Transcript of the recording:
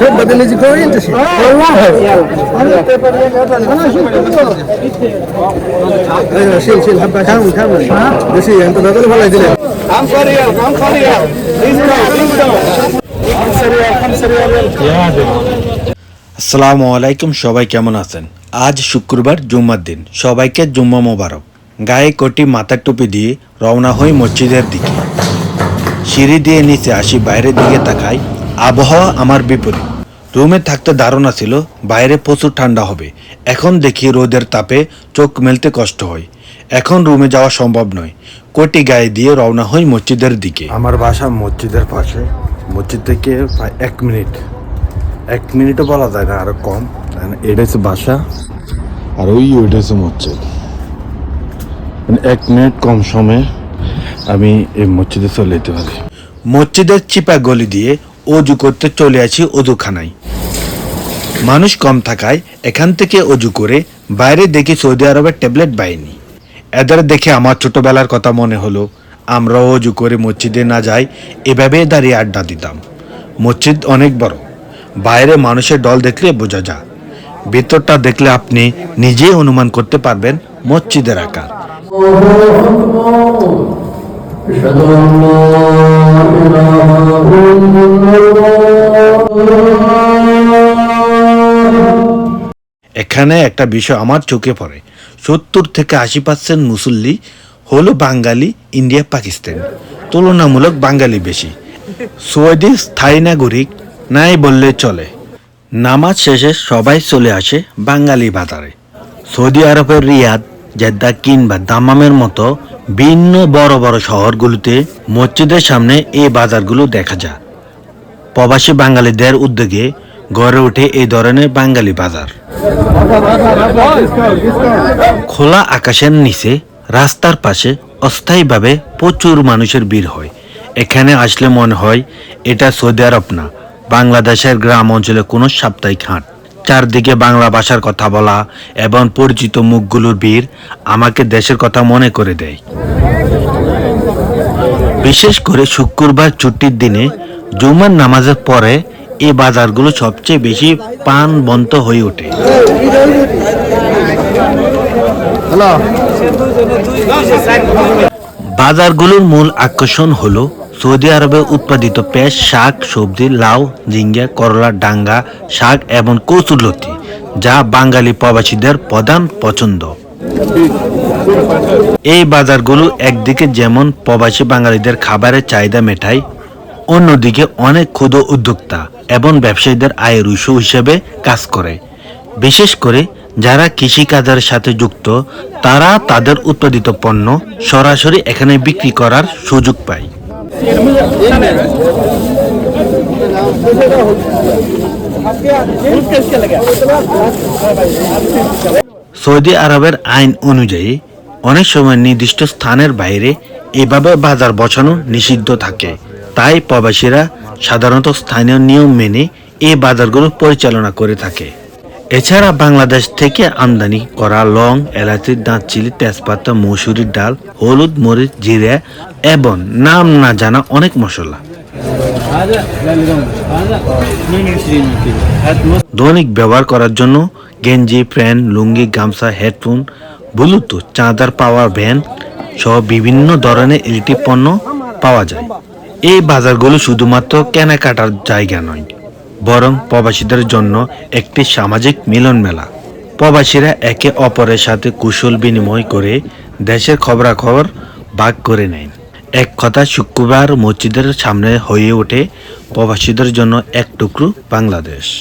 সব বদলে সবাই কেমন আছেন? আজ শুক্রবার জুম্মার দিন। সবাইকে জুম্মা মোবারক। গায়ে কটি মাথার টুপি দিয়ে রওনা হয়ে মসজিদের দিকে। সিঁড়ি দিয়ে নিচে আসি বাইরের দিকে তাকাই। আবহাওয়া আমার বিপরীত। রুমে থাকতে ধারণা ছিল বাইরে প্রচুর ঠান্ডা হবে। এখন দেখি রোদের তাপে চোখ মেলতে কষ্ট হয়। এখন রুমে যাওয়া সম্ভব নয়। কোটি গায়ে দিয়ে রওনা হই মসজিদের দিকে। আমার বাসা মসজিদের পাশে। মসজিদ থেকে প্রায় এক মিনিট। এক মিনিটও বলা যায় না আরও কম। কারণ এটা হচ্ছে বাসা। আর ওই ওইটা হচ্ছে মসজিদ। মানে এক মিনিট কম সময়ে আমি এই মসজিদে চলে যেতে পারি। মসজিদের চিপা গলি দিয়ে অজু করতে চলে আসি অজুখানায়। মানুষ কম থাকায় এখান থেকে অজু করে বাইরে দেখি সৌদি আরবের ট্যাবলেট বাহিনী এদের দেখে আমার ছোটবেলার কথা মনে হলো আমরাও অজু করে মসজিদে না যাই, এভাবে দাঁড়িয়ে আড্ডা দিতাম। মসজিদ অনেক বড়, বাইরে মানুষের দল দেখলে বোঝা যায়। ভেতরটা দেখলে আপনি নিজেই অনুমান করতে পারবেন মসজিদের আকার। أشهد أن لا إله إلا الله এখানে একটা বিষয় আমার চোখে পড়ে সত্তর থেকে আশি পার্সেন্ট মুসল্লি হলো বাঙালি ইন্ডিয়া পাকিস্তান তুলনামূলক বাঙালি বেশি সৌদি স্থায়ী নাগরিক নাই বললে চলে নামাজ শেষে সবাই চলে আসে বাঙালি বাজারে সৌদি আরবের রিয়াদ জেদ্দা কিংবা দামামের মতো ভিন্ন বড় বড় শহরগুলোতে মসজিদের সামনে এই বাজারগুলো দেখা যায়। প্রবাসী বাঙালিদের উদ্যোগে গড়ে ওঠে এই ধরনের বাঙালি বাজার। খোলা আকাশের নিচে রাস্তার পাশে অস্থায়ীভাবে প্রচুর মানুষের ভিড় হয়। এখানে আসলে মনে হয় এটা সৌদি আরব না, বাংলাদেশের গ্রাম অঞ্চলে কোনো সাপ্তাহিক হাট। চারদিকে বাংলা ভাষার কথা বলা এবং পরিচিত মুখগুলোর বীর আমাকে দেশের কথা মনে করে দেয়। বিশেষ করে শুক্রবার ছুটির দিনে জুমার নামাজের পরে এই বাজারগুলো সবচেয়ে বেশি প্রাণবন্ত হয়ে ওঠে। হ্যালো। বাজারগুলোর মূল আকর্ষণ হল সৌদি আরবে উৎপাদিত পেঁয়াজ, শাক, সবজি, লাউ, ঝিঙ্গা, করলা, ডাঙ্গা, শাক এবং কচুরলতি যা বাঙালি প্রবাসীদের প্রধান পছন্দ। এই বাজারগুলো একদিকে যেমন প্রবাসী বাঙালিদের খাবারের চাহিদা মেটায়, অন্যদিকে অনেক ক্ষুদ্র উদ্যোক্তা এবং ব্যবসায়ীদের আয়ের উৎস হিসেবে কাজ করে। বিশেষ করে যারা কৃষিকাজের সাথে যুক্ত, তারা তাদের উৎপাদিত পণ্য সরাসরি এখানে বিক্রি করার সুযোগ পায়। সৌদি আরবের আইন অনুযায়ী, অনেক সময় নির্দিষ্ট স্থানের বাইরে এভাবে বাজার বসানো নিষিদ্ধ থাকে। তাই প্রবাসীরা সাধারণত স্থানীয় নিয়ম মেনে এই বাজারগুলো পরিচালনা করে থাকে। এছাড়া বাংলাদেশ থেকে আমদানি করা লং, এলাচি দাঁতচিলি তেজপাতা মসুরির ডাল, হলুদ, মরিচ, জিরে এবং নাম না জানা অনেক মশলা। দৈনিক ব্যবহার করার জন্য গেঞ্জি, প্যান্ট, লুঙ্গি, গামছা, হেডফোন, ব্লুটুথ, চাঁদার পাওয়ার ভ্যান সহ বিভিন্ন ধরনের ইলেকট্রিক পণ্য পাওয়া যায়। এই বাজারগুলো শুধুমাত্র কেনাকাটার জায়গা নয়। বরং প্রবাসীদের জন্য একটি সামাজিক মিলন মেলা প্রবাসীরা একে অপরের সাথে কুশল বিনিময় করে দেশের খবরাখবর ভাগ করে নেন এক কথা, শুক্রবার মসজিদের সামনে হয়ে ওঠে প্রবাসীদের জন্য এক টুকরো বাংলাদেশ।